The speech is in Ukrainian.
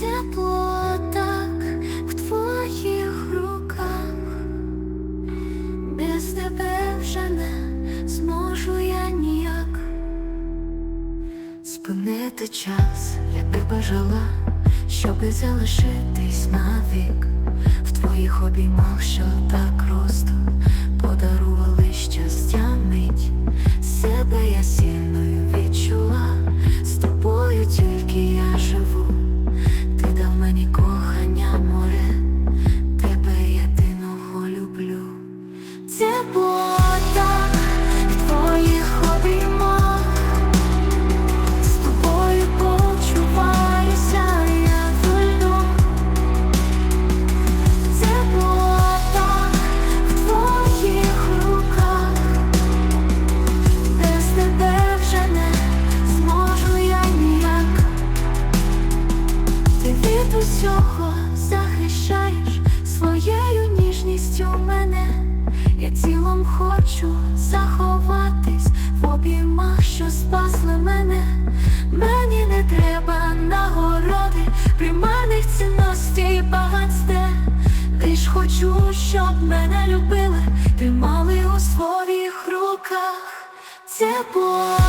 тепло так в твоїх руках, без тебе вже не зможу я ніяк. Спинити час, я би бажала, щоб залишитись навік. В твоїх обіймах, що так просто подарували щастя мить. Себе я сі. Хочу заховатись в обіймах, що спасли мене. Мені не треба нагороди, примарних цінностей багатстве. Лиш хочу, щоб мене любили, тримали у своїх руках. тепло.